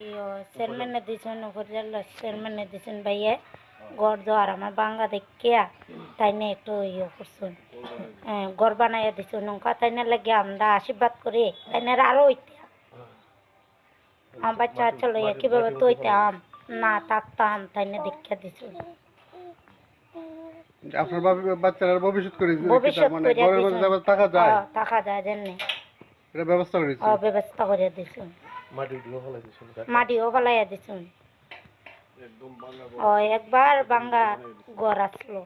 চেয়ারম্যানে দিয়েছেন উপজেলা চেয়ারম্যানে দিয়েছেন ভাইয়া গড় দেওয়ার আমার বাঙ্গা দেখিয়া তাই না একটু ইয়ে করছেন গড় বানাইয়া দিছেন নৌকা তাই না লাগে আমরা আশীর্বাদ করি তাই না আরও হইতে আমার বাচ্চা বাচ্চা লইয়া কীভাবে তৈতাম না থাকতাম তাই না দেখিয়া আপনার বাচ্চারা ভবিষ্যৎ করে ভবিষ্যৎ মানে টাকা যায়। হ্যাঁ, টাকা যায় এটা ব্যবস্থা করিয়া দিছেন মাটিও ফেলাইয়া দিছেন ও একবার বাঙ্গা ঘর আসলো।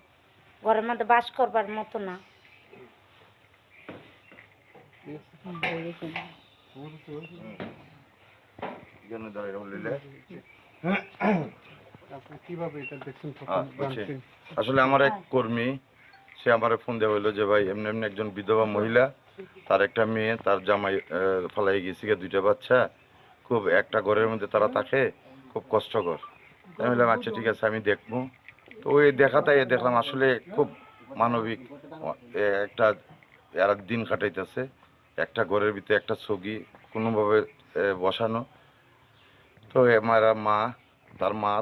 ঘরের মধ্যে বাস করবার মতো না। আপনি কীভাবে এটা দেখছেন আ, বুঝছি। আসলে আমার এক কর্মী সে আমার ফোন দেওয়া হলো যে ভাই এমনি এমনি একজন বিধবা মহিলা তার একটা মেয়ে তার জামাই আহ, ফালাই গেছে দুইটা বাচ্চা। খুব একটা ঘরের মধ্যে তারা থাকে, খুব কষ্টকর। আমি বললাম আচ্ছা ঠিক আছে, আমি দেখব। তো ওই দেখাটাই দেখলাম, আসলে খুব মানবিক একটা, এরা দিন কাটাইতেছে। একটা ঘরের ভিতরে একটা ছবি, কোনোভাবে বসানো। তো আমার মা, তার মা,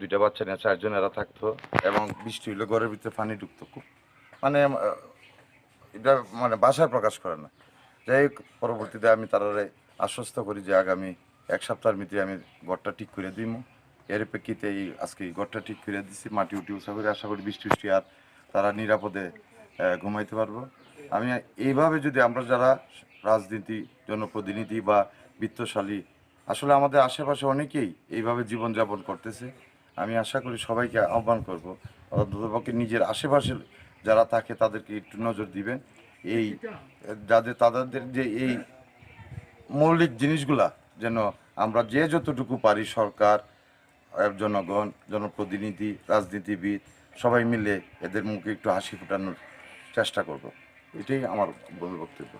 দুইটা বাচ্চা নিয়ে চারজন এরা থাকতো এবং বৃষ্টি হইলে ঘরের ভিতরে পানি ঢুকতো খুব। মানে এটা মানে বাসায় প্রকাশ করে না। যাই হোক, পরবর্তীতে আমি তারা আশ্বস্ত করি যে আগামী এক সপ্তাহের ভিতরে আমি ঘরটা ঠিক করে দিব এর প্রেক্ষিতে এই আজকে ঘরটা ঠিক করে দিচ্ছি মাটি উঠি উঁচা করে আশা করি বৃষ্টি বৃষ্টি আর তারা নিরাপদে ঘুমাইতে পারব। আমি এইভাবে যদি আমরা যারা রাজনীতি, জনপ্রতিনিধি বা বিত্তশালী, আসলে আমাদের আশেপাশে অনেকেই এইভাবে জীবনযাপন করতেছে। আমি আশা করি সবাইকে আহ্বান করব, অন্ততপক্ষে নিজের আশেপাশে যারা থাকে তাদেরকে একটু নজর দিবেন। এই, যাদের, তাদের যে এই মৌলিক জিনিসগুলা যেন আমরা যে যতটুকু পারি সরকার জনগণ, জনপ্রতিনিধি, রাজনীতিবিদ, সবাই মিলে এদের মুখে একটু হাসি ফোটানোর চেষ্টা করব। এটাই আমার বক্তব্য।